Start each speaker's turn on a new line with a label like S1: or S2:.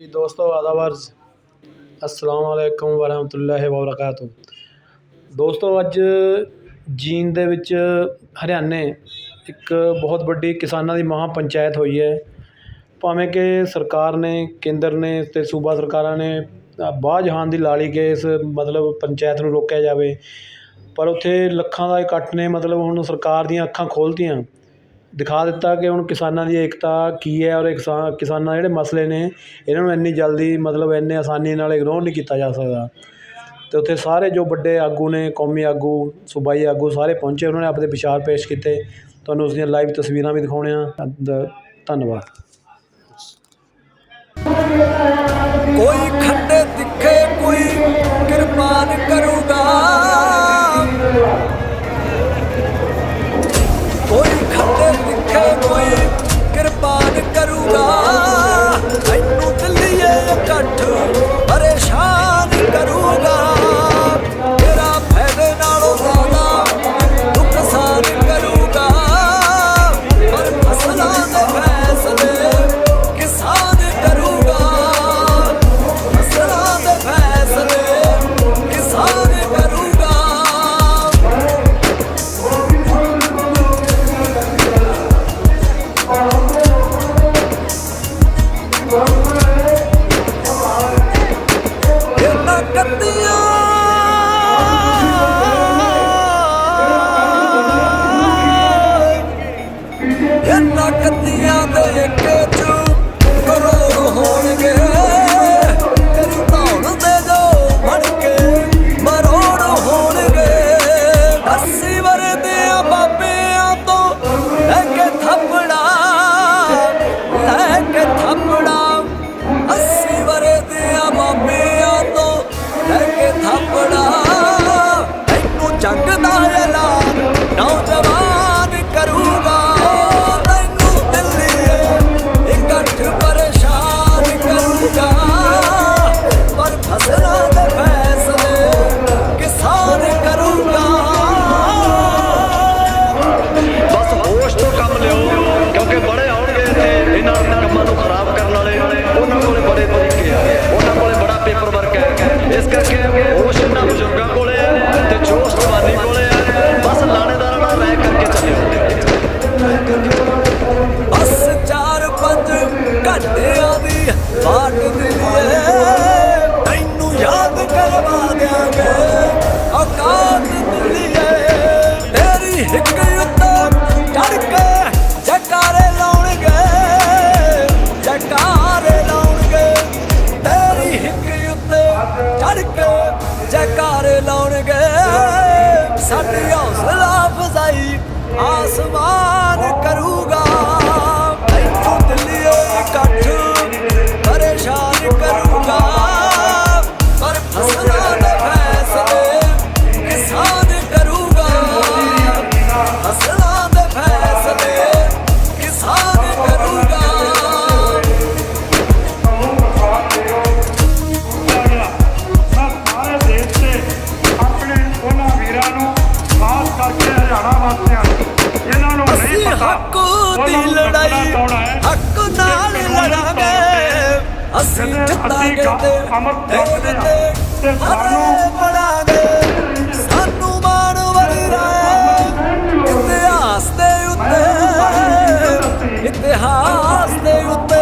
S1: ਜੀ ਦੋਸਤੋ ਆਦਾਬਰਜ਼ ਅਸਲਾਮ ਵਾਲੇਕੁਮ ਵਰਹਿਮਤੁਲਾਹਿ ਦੋਸਤੋ, ਅੱਜ ਜੀਨ ਦੇ ਵਿੱਚ ਹਰਿਆਣੇ ਇੱਕ ਬਹੁਤ ਵੱਡੀ ਕਿਸਾਨਾਂ ਦੀ ਮਹਾਂ ਪੰਚਾਇਤ ਹੋਈ ਹੈ। ਭਾਵੇਂ ਕਿ ਸਰਕਾਰ ਨੇ, ਕੇਂਦਰ ਨੇ ਅਤੇ ਸੂਬਾ ਸਰਕਾਰਾਂ ਨੇ ਬਾਹ ਜਹਾਨ ਦੀ ਲਾਲੀ ਕੇ ਇਸ ਮਤਲਬ ਪੰਚਾਇਤ ਨੂੰ ਰੋਕਿਆ ਜਾਵੇ, ਪਰ ਉੱਥੇ ਲੱਖਾਂ ਦਾ ਇਕੱਠ ਨੇ ਮਤਲਬ ਹੁਣ ਸਰਕਾਰ ਦੀਆਂ ਅੱਖਾਂ ਖੋਲ੍ਹਤੀਆਂ ਦਿਖਾ ਦਿੱਤਾ ਕਿ ਹੁਣ ਕਿਸਾਨਾਂ ਦੀ ਏਕਤਾ ਕੀ ਹੈ ਔਰ ਕਿਸਾਨ ਕਿਸਾਨਾਂ ਦੇ ਜਿਹੜੇ ਮਸਲੇ ਨੇ, ਇਹਨਾਂ ਨੂੰ ਇੰਨੀ ਜਲਦੀ ਮਤਲਬ ਇੰਨੇ ਆਸਾਨੀ ਨਾਲ ਇਗਨੋਰ ਨਹੀਂ ਕੀਤਾ ਜਾ ਸਕਦਾ। ਅਤੇ ਉੱਥੇ ਸਾਰੇ ਜੋ ਵੱਡੇ ਆਗੂ ਨੇ, ਕੌਮੀ ਆਗੂ, ਸੂਬਾਈ ਆਗੂ ਸਾਰੇ ਪਹੁੰਚੇ, ਉਹਨਾਂ ਨੇ ਆਪਣੇ ਵਿਚਾਰ ਪੇਸ਼ ਕੀਤੇ। ਤੁਹਾਨੂੰ ਉਸ ਦੀਆਂ ਲਾਈਵ ਤਸਵੀਰਾਂ ਵੀ ਦਿਖਾਉਣੇ ਆ। ਧੰਨਵਾਦ
S2: ਇਹਨਾਂ Asma ਅਸੀਂ ਜਿੱਤਾਂਗੇ ਤੇ
S3: ਅਮਰ ਕਰਦੇ
S2: ਤੇ
S3: ਸਾਨੂੰ-
S2: ਪੜਾਂਗੇ ਸਾਨੂੰ ਮਾਣ ਵਰੀ ਰਾਏ ਇਤਿਹਾਸ ਦੇ ਉੱਤੇ ਇਤਿਹਾਸ ਦੇ ਉੱਤੇ